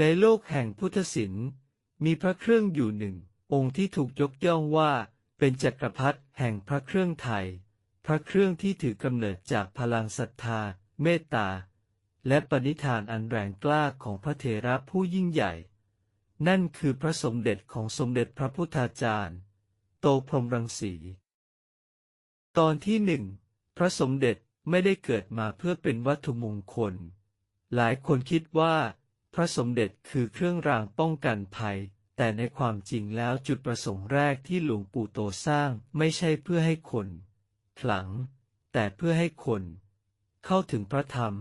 ในโลกแห่งพุทธศิลป์ มีพระเครื่องอยู่หนึ่ง องค์ที่ถูกยกย่องว่าเป็นจักรพรรดิแห่งพระเครื่องไทย พระเครื่องที่ถือกำเนิดจากพลังศรัทธา เมตตา และปณิธานอันแรงกล้าของพระเถระผู้ยิ่งใหญ่ นั่นคือพระสมเด็จของสมเด็จพระพุทธาจารย์ โตพรมรังสี ตอนที่หนึ่งพระสมเด็จไม่ได้เกิดมาเพื่อเป็นวัตถุมงคล หลายคนคิดว่า พระสมเด็จคือเครื่องรางป้องกันภัย แต่ในความจริงแล้วจุดประสงค์แรกที่หลวงปู่โตสร้างไม่ใช่เพื่อให้คนขลัง แต่เพื่อให้คน เข้าถึงพระธรรม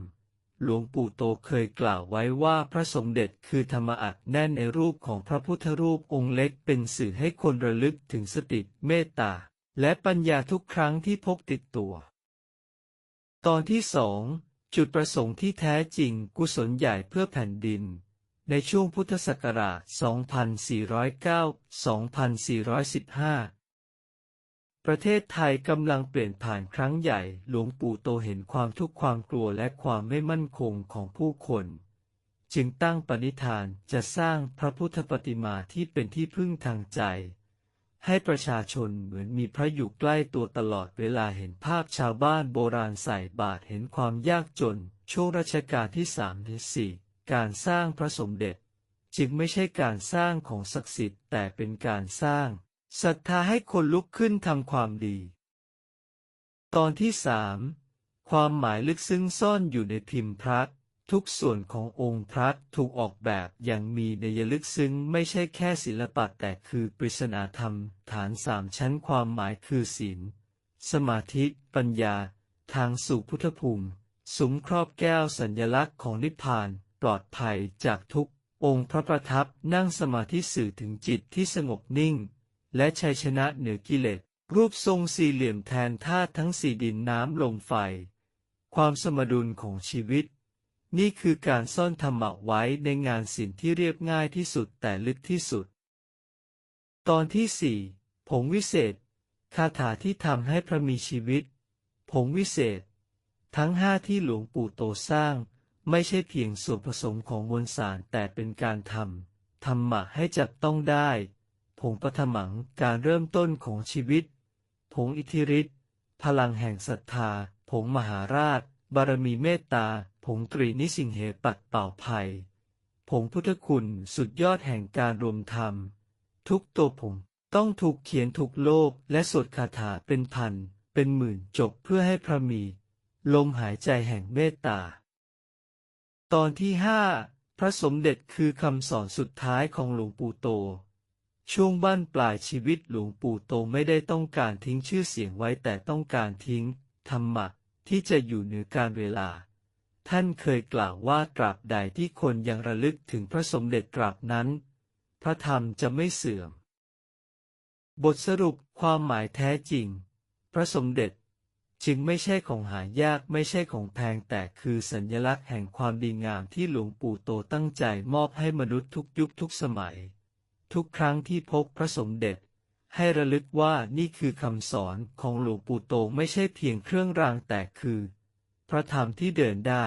หลวงปู่โตเคยกล่าวไว้ว่าพระสมเด็จคือธรรมอัดแน่นในรูปของพระพุทธรูปองค์เล็กเป็นสื่อให้คนระลึกถึงสติเมตตาและปัญญาทุกครั้งที่พกติดตัว ตอนที่สอง จุดประสงค์ที่แท้จริงกุศลใหญ่เพื่อแผ่นดิน ในช่วงพุทธศักราช 2409-2415 ประเทศไทยกำลังเปลี่ยนผ่านครั้งใหญ่ หลวงปู่โตเห็นความทุกข์ความกลัวและความไม่มั่นคงของผู้คน จึงตั้งปณิธานจะสร้างพระพุทธปฏิมาที่เป็นที่พึ่งทางใจ ให้ประชาชนเหมือนมีพระอยู่ใกล้ตัวตลอดเวลาเห็นภาพชาวบ้านโบราณใส่บาตรเห็นความยากจน ช่วงรัชกาลที่สามถึงสี่การสร้างพระสมเด็จ จึงไม่ใช่การสร้างของศักดิ์สิทธิ์แต่เป็นการสร้างศรัทธาให้คนลุกขึ้นทำความดี ตอนที่สามความหมายลึกซึ้งซ่อนอยู่ในพิมพ์พระ ทุกส่วนขององค์พระถูกออกแบบอย่างมีนัยลึกซึ้งไม่ใช่แค่ศิลปะแต่คือปริศนาธรรม ฐานสามชั้นความหมายคือศีล สมาธิปัญญา ทางสู่พุทธภูมิสุมครอบแก้วสัญลักษณ์ของนิพพาน ปลอดภัยจากทุกองค์พระประทับนั่งสมาธิสื่อถึงจิตที่สงบนิ่ง และชัยชนะเหนือกิเลสรูปทรงสี่เหลี่ยมแทนธาตุทั้งสี่ดินน้ำลมไฟ ความสมดุลของชีวิต นี่คือการซ่อนธรรมะไว้ในงานศิลป์ที่เรียบง่ายที่สุดแต่ลึกที่สุด ตอนที่สี่ผงวิเศษ คาถาที่ทำให้พระมีชีวิต ผงวิเศษ ทั้งห้าที่หลวงปู่โตสร้าง ไม่ใช่เพียงส่วนผสมของมวลสารแต่เป็นการทำธรรมะให้จับต้องได้ ผงปฐมังการเริ่มต้นของชีวิต ผงอิทธิฤทธิ์พลังแห่งศรัทธา ผงมหาราช บารมีเมตตา ผงตรีนิสิงเหปัดเป่าภัย ผงพุทธคุณสุดยอดแห่งการรวมธรรม ทุกตัวผงต้องถูกเขียนถูกโลกและสวดคาถาเป็นพัน เป็นหมื่นจบเพื่อให้พระมี ลมหายใจแห่งเมตตา ตอนที่ห้าพระสมเด็จคือคำสอนสุดท้ายของหลวงปู่โต ช่วงบ้านปลายชีวิตหลวงปู่โตไม่ได้ต้องการทิ้งชื่อเสียงไว้แต่ต้องการทิ้งธรรมะที่จะอยู่เหนือการเวลา ท่านเคยกล่าวว่าตราบใดที่คนยังระลึกถึงพระสมเด็จตราบนั้น พระธรรมจะไม่เสื่อม บทสรุปความหมายแท้จริง พระสมเด็จจึงไม่ใช่ของหายากไม่ใช่ของแพงแต่คือสัญลักษณ์แห่งความดีงามที่หลวงปู่โตตั้งใจมอบให้มนุษย์ทุกยุคทุกสมัย ทุกครั้งที่พบพระสมเด็จ ให้ระลึกว่านี่คือคำสอนของหลวงปู่โตไม่ใช่เพียงเครื่องรางแต่คือ ระธรรมที่เดินได้